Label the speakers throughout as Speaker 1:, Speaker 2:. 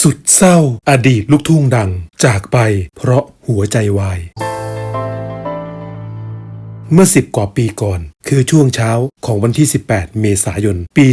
Speaker 1: สุดเศร้า อดีตลูกทุ่งดัง จากไปเพราะหัวใจวาย เมื่อสิบกว่าปีก่อน คือช่วงเช้าของวันที่ 18 เมษายน ปี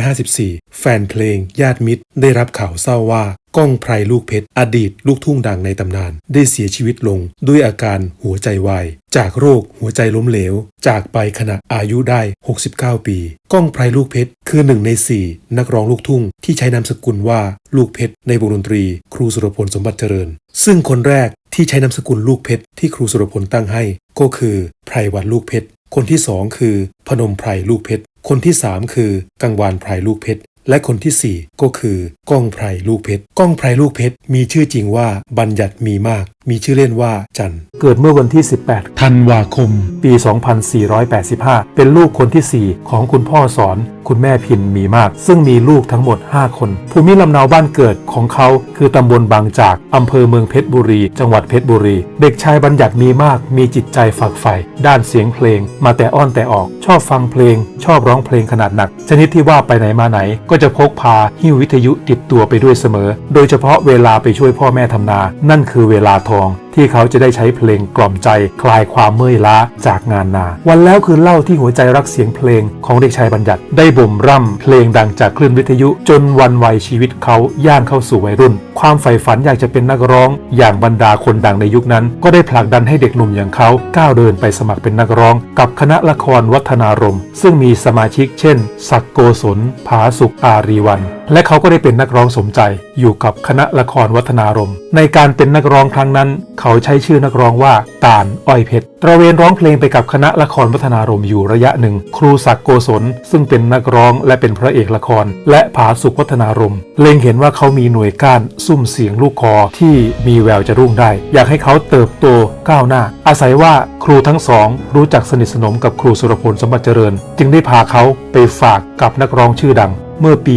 Speaker 1: 2554 แฟนเพลง ญาติมิตร ได้รับข่าวเศร้าว่าก้องไพรลูกเพชรอดีตลูกทุ่งดังในตำนาน ได้เสียชีวิตลงด้วยอาการหัวใจวาย จากโรคหัวใจล้มเหลว จากไปขณะอายุได้ 69 ปี ก้องไพรลูกเพชรคือหนึ่งใน 4 นักร้องลูกทุ่ง ที่ใช้นามสกุลว่าลูกเพชรในวงดนตรี ครูสุรพลสมบัติเจริญ ซึ่งคนแรกที่ใช้นามสกุลลูกเพชรที่ครูสุรพลตั้งให้ ก็คือไพรวันลูกเพชร คนที่สองคือพนมไพรลูกเพชร คนที่สามคือกังวานไพรลูกเพชร และคนที่สี่ก็คือก้องไพรลูกเพชร ก้องไพรลูกเพชรมีชื่อจริงว่าบัญญัติมีมาก มีชื่อเล่นว่าจัน
Speaker 2: เกิดเมื่อวันที่ 18
Speaker 1: ธันวาคม
Speaker 2: ปี 2485 เป็นลูกคนที่ 4 ของคุณพ่อสอน คุณแม่พินมีมาก ซึ่งมีลูกทั้งหมด 5 คน ภูมิลำเนาบ้านเกิดของเขาคือตำบลบางจาก อำเภอเมืองเพชรบุรี จังหวัดเพชรบุรี เด็กชายบัญญัติมีมาก มีจิตใจฝักใฝ่ด้านเสียงเพลง มาแต่อ้อนแต่ออก ชอบฟังเพลง ชอบร้องเพลงขนาดหนัก ชนิดที่ว่าไปไหนมาไหน ก็จะพกพาหิ้ววิทยุติดตัวไปด้วยเสมอ โดยเฉพาะเวลาไปช่วยพ่อแม่ทำนา นั่นคือเวลาทอง ที่เขาจะได้ใช้เพลงกล่อมใจ คลายความเมื่อยล้าจากงานนา วันแล้วคือเล่าที่หัวใจรักเสียงเพลงของเด็กชายบัญญัติ ได้บ่มร่ำเพลงดังจากคลื่นวิทยุ จนวันวัยชีวิตเขาย่างเข้าสู่วัยรุ่น ความใฝ่ฝันอยากจะเป็นนักร้อง อย่างบรรดาคนดังในยุคนั้น ก็ได้ผลักดันให้เด็กหนุ่มอย่างเขาก้าวเดินไปสมัครเป็นนักร้อง กับคณะละครวัฒนารมณ์ซึ่งมีสมาชิก เช่น ศักโกศลผาสุขอารีวัน และเขาก็ได้เป็นนักร้องสมใจ อยู่กับคณะละครวัฒนารมณ์ในการเป็นนักร้องครั้งนั้น เขาใช้ชื่อนักร้องว่าตาลอ้อยเพชรตระเวนร้องเพลงไปกับคณะละครวัฒนารมณ์อยู่ระยะหนึ่ง ครูศักดิ์โกศลซึ่งเป็นนักร้องและเป็นพระเอกละคร และผาสุขวัฒนารมณ์เล็งเห็นว่าเขามีหน่วยก้านซุ่มเสียงลูกคอที่มีแววจะรุ่งได้ อยากให้เขาเติบโตก้าวหน้า อาศัยว่าครูทั้งสอง รู้จักสนิทสนมกับครูสุรพลสมบัติเจริญ จึงได้พาเขาไปฝากกับนักร้องชื่อดัง เมื่อปี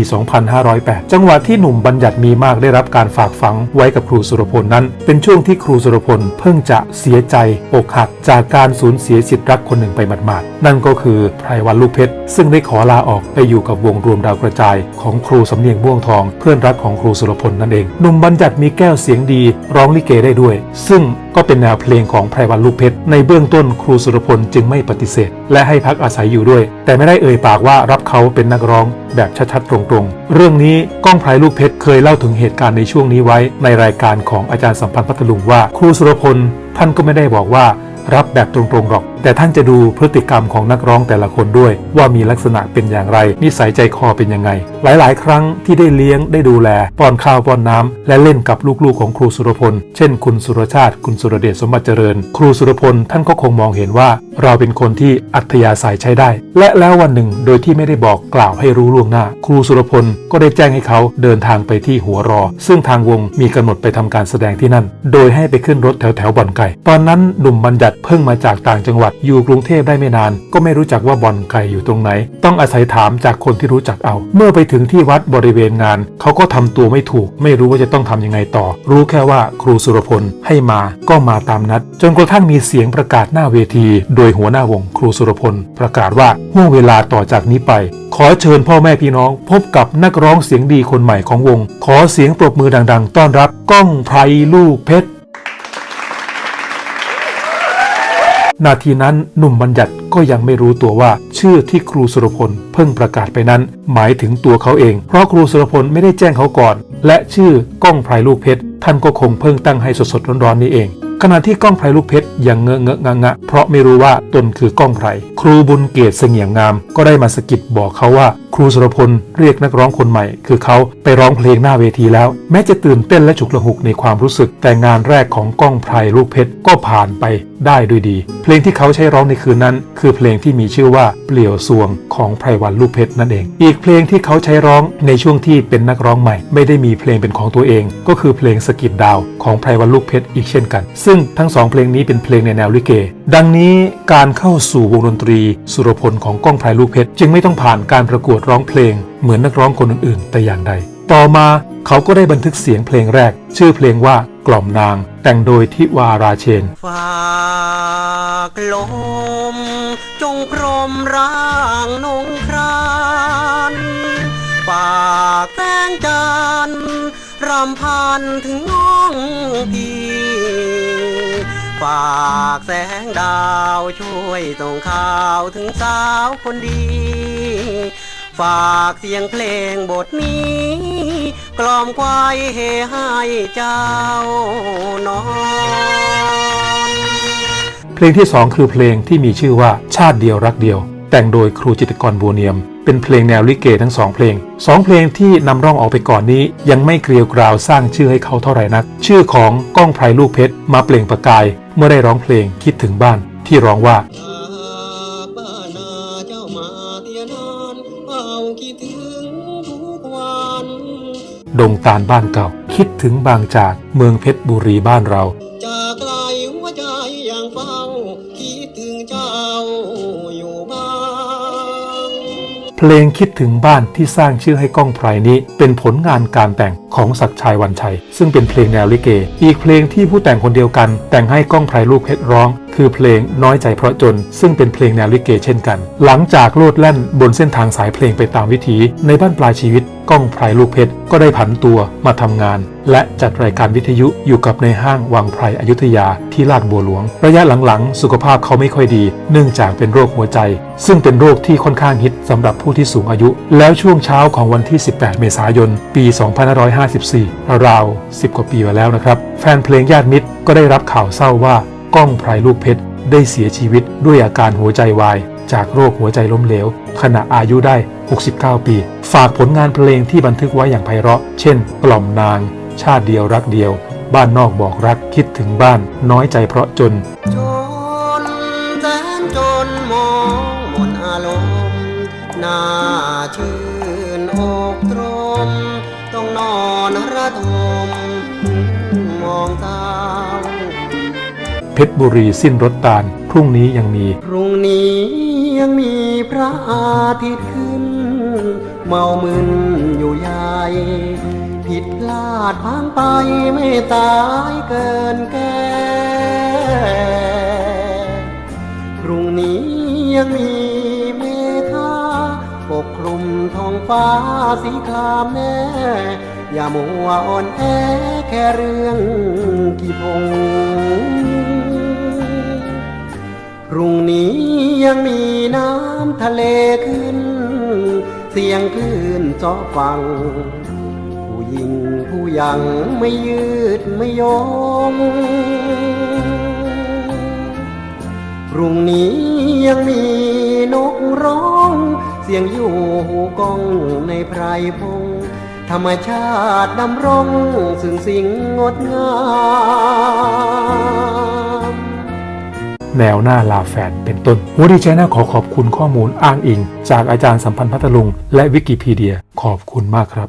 Speaker 2: 2508 จังหวะที่หนุ่มบัญญัติมีมากได้รับการฝากฝังไว้กับครูสุรพลนั้น เป็นช่วงที่ครูสุรพลเพิ่งจะเสียใจอกหักจากการสูญเสียสิทธิ์รักคนหนึ่งไปหมาดๆนั่นก็คือไพรวันลูกเพชรซึ่งได้ขอลาออกไปอยู่กับวงรวมดาวกระจาย ของครูสำเนียงม่วงทอง เพื่อนรักของครูสุรพลนั่นเองหนุ่มบัญญัติมีแก้วเสียงดี ร้องลิเกได้ด้วย ซึ่งก็เป็นแนวเพลงของไพรวันลูกเพชรในเบื้องต้นครูสุรพลจึงไม่ปฏิเสธ และให้พักอาศัยอยู่ด้วย แต่ไม่ได้เอ่ยปากว่ารับเขาเป็นนักร้องแบบชัดๆ ตรงๆ เรื่องนี้ก้องไพรลูกเพชรเคยเล่าถึงเหตุการณ์ในช่วงนี้ไว้ ในรายการของอาจารย์สัมพันธ์พัทลุงว่า ครูสุรพลท่านก็ไม่ได้บอกว่ารับแบบตรงๆหรอก แต่ท่านจะดูพฤติกรรมของนักร้องแต่ละคนด้วย ว่ามีลักษณะเป็นอย่างไร นิสัยใจคอเป็นยังไงหลาย ๆ ครั้งที่ได้เลี้ยงได้ดูแลป้อนข้าวป้อนน้ำและเล่นกับลูก ๆ ของครูสุรพล เช่น คุณสุรชาติ คุณสุรเดชสมบัติเจริญ ครูสุรพลท่านก็คงมองเห็นว่า เราเป็นคนที่อัธยาศัยใช้ได้ และแล้ววันหนึ่งโดยที่ไม่ได้บอกกล่าวให้รู้ล่วงหน้า ครูสุรพลก็ได้แจ้งให้เขาเดินทางไปที่หัวรอ ซึ่งทางวงมีกำหนดไปทำการแสดงที่นั่น โดยให้ไปขึ้นรถแถวแถวบ่อนไก่ ตอนนั้นหนุ่มบัญญัติเพิ่งมาจากต่างจังหวัดอยู่กรุงเทพได้ไม่นาน ก็ไม่รู้จักว่าบ่อนไก่อยู่ตรงไหน ต้องอาศัยถามจากคนที่รู้จักเอา เมื่อไปถึงที่วัดบริเวณงาน เขาก็ทำตัวไม่ถูก ไม่รู้ว่าจะต้องทำยังไงต่อ รู้แค่ว่าครูสุรพลให้มาก็มาตามนัด จนกระทั่งมีเสียงประกาศหน้าเวที โดยหัวหน้าวงครูสุรพล ประกาศว่าห่วงเวลาต่อจากนี้ไป ขอเชิญพ่อแม่พี่น้อง พบกับนักร้องเสียงดีคนใหม่ของวง ขอเสียงปรบมือดัง ๆ ต้อนรับก้องไพรลูกเพชร นาทีนั้นหนุ่มบัญญัติก็ยังไม่รู้ตัวว่าชื่อที่ครูสุรพลเพิ่งประกาศไปนั้น หมายถึงตัวเขาเอง เพราะครูสุรพลไม่ได้แจ้งเขาก่อน และชื่อก้องไพรลูกเพชรท่านก็คงเพิ่งตั้งให้สดๆร้อนๆนี่เองขณะที่ก้องไพรลูกเพชรยังเงอะเงอะงะงะเพราะไม่รู้ว่าตนคือก้องไพร ครูบุญเกตเสงี่ยมงาม ก็ได้มาสกิดบอกเขาว่า ครูสุรพลเรียกนักร้องคนใหม่ คือเขาไปร้องเพลงหน้าเวทีแล้ว แม้จะตื่นเต้นและฉุกละหุกในความรู้สึก แต่งานแรกของก้องไพรลูกเพชรก็ผ่านไปได้ด้วยดี เพลงที่เขาใช้ร้องในคืนนั้น คือเพลงที่มีชื่อว่าเปลี่ยวสวงของไพรวันลูกเพชรนั่นเอง อีกเพลงที่เขาใช้ร้องในช่วงที่เป็นนักร้องใหม่ ไม่ได้มีเพลงเป็นของตัวเอง ก็คือเพลงสกิดดาวของไพรวันลูกเพชรอีกเช่นกัน ซึ่งทั้งสองเพลงนี้เป็นเพลงในแนวลิเก ดังนี้การเข้าสู่วงดนตรีสุรพลของก้องไพรลูกเพชรจึงไม่ต้องผ่านการประกวดร้องเพลง เหมือนนักร้องคนอื่นๆ แต่อย่างใด ต่อมาเขาก็ได้บันทึกเสียงเพลงแรก ชื่อเพลงว่ากล่อมนาง แต่งโดยทิวาราเชน
Speaker 3: ฝากลม จงพรมร่างนงครานฝากแสงจันทร์รำพันถึงน้องพี่ ฝากแสงดาวช่วยส่งข่าวถึงสาวคนดี ฝากเสียงเพลงบทนี้ กล่อมควายเฮให้เจ้านอน
Speaker 2: เพลงที่สองคือเพลงที่มีชื่อว่าชาติเดียวรักเดียว แต่งโดยครูจิตกรบัวเนียมเป็นเพลงแนวลิเกทั้งสองเพลงสองเพลงที่นำร่องออกไปก่อนนี้ ยังไม่เกลียวกราวสร้างชื่อให้เขาเท่าไหร่นัก ชื่อของก้องไพรลูกเพชรมาเปล่งประกาย เมื่อได้ร้องเพลงคิดถึงบ้านที่ร้องว่า
Speaker 3: จากบ้านนาเจ้ามาเตียนานเฝ้าคิดถึงทุกวัน
Speaker 2: ดงตาลบ้านเก่า คิดถึงบางจากเมืองเพชรบุรีบ้านเรา
Speaker 3: จาก เพ
Speaker 2: ลงคิดถึงบ้านที่สร้างชื่อให้ก้องไพรนี้ เป็นผลงานการแต่งของศักชัยวันชัย ซึ่งเป็นเพลงแนวลิเก อีกเพลงที่ผู้แต่งคนเดียวกัน แต่งให้ก้องไพรลูกเพชรร้อง คือเพลงน้อยใจเพราะจน ซึ่งเป็นเพลงแนวลิเกเช่นกัน หลังจากโลดแล่นบนเส้นทางสายเพลงไปตามวิถี ในบ้านปลายชีวิตก้องไพรลูกเพชรก็ได้ผันตัวมาทำงาน และจัดรายการวิทยุอยู่กับในห้างวังไพรอยุธยาที่ลาดบัวหลวง ระยะหลังๆ สุขภาพเขาไม่ค่อยดี เนื่องจากเป็นโรคหัวใจ ซึ่งเป็นโรคที่ค่อนข้างฮิตสำหรับผู้ที่สูงอายุ แล้วช่วงเช้าของวันที่ 18 เมษายน ปี 2554 ราวๆ10 กว่าปีมาแล้วนะครับ แฟนเพลงญาติมิตรก็ได้รับข่าวเศร้าว่า ก้องไพรลูกเพชรได้เสียชีวิตด้วยอาการหัวใจวาย จากโรคหัวใจล้มเหลว ขณะอายุได้ 69 ปี ฝากผลงานเพลงที่บันทึกไว้อย่างไพเราะ เช่น กล่อมนาง ชาติเดียวรักเดียว บ้านนอกบอกรักคิดถึงบ้าน น้อยใจเพราะจน
Speaker 3: จนแสนจนมองหมดอารมณ์น่าชื่นอกตรมต้องนอนระทมม เพ
Speaker 2: ชรบุรีสิ้นรถตาล พรุ่งนี้ยังมี
Speaker 3: พรุ่งนี้ยังมีพระอาทิตย์ขึ้น เมามึนอยู่ใหญ่ผิดพลาดพังไปไม่ตายเกินแก่พรุ่งนี้ยังมีเมฆาปกคลุมท้องฟ้าสีครามแน่อย่ามัวอ่อนแอแค่เรื่องกี่พง พรุ่งนี้ยังมีน้ำทะเลขึ้น เสียงคลื่นจาะฟัง ผู้หญิงผู้ยังไม่ยืดไม่ยอมพรุ่งนี้ยังมีนกร้อง เสียงอยู่หูกองในไพรพง ธรรมชาติดำรงซึ่งสิ่งงดงาม
Speaker 2: แนวหน้าลาแฟนเป็นต้นหัวดีใจน่าขอขอบคุณข้อมูลอ้างอิง จากอาจารย์สัมพันธ์พัทลุง และวิกิพีเดีย ขอบคุณมากครับ